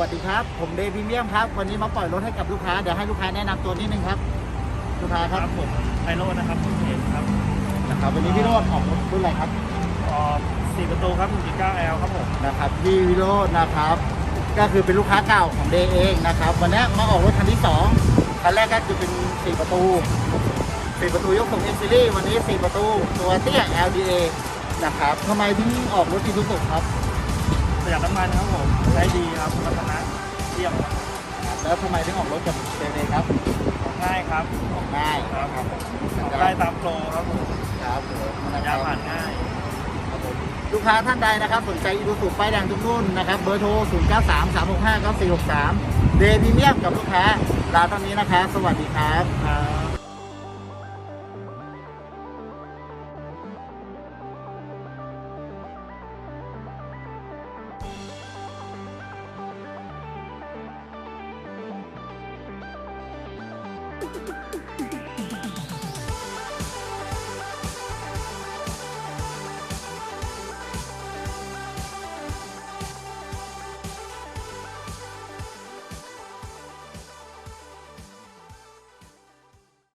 วัสดีครับ ผมเดย์พรีเมียมครับ วันนี้มาปล่อยรถให้กับลูกค้า เดี๋ยวให้ลูกค้าแนะนำตัวนิดนึงครับ ลูกค้าคครับรับผมไพโรจน์นะครับคุณเอกครับนะครับ วันนี้พี่โรดออกรถรุ่นอะไรครับออกสี่ประตูครับ1.9 L ครับผม นะครับ พี่วิโรจน์นะครับ ก็คือเป็นลูกค้าเก่าของเดย์เองนะครับ วันนี้มาออกรถคันที่สองคันแรกก็คือเป็นสี่ประตูสี่ประตูยกของเอ็นซีรีวันนี้สี่ประตู ตัวเตี้ย LDA นะครับทำไมถึงออกรถอีซูซุครับ ประหยัดน้ำมันครับผม ใช้ดีครับรัตนะเยี่ยมครับแล้วทำไมถึงออกรถกับเดย์ครับของง่ายครับออกง่ายครับครับผมของได้ตามโปรครับผมครับผมนะคยารับผ่านง่ายครับผมลูกค้าท่านใดนะครับ สนใจอีซูซูป้ายแดงทุกรุ่นนะครับ เบอร์โทร 0 9 3 3 6 5 9 4 6 3 เดย์พรีเมียมกับลูกค้าลาตอนนี้นะครับ สวัสดีครับครับ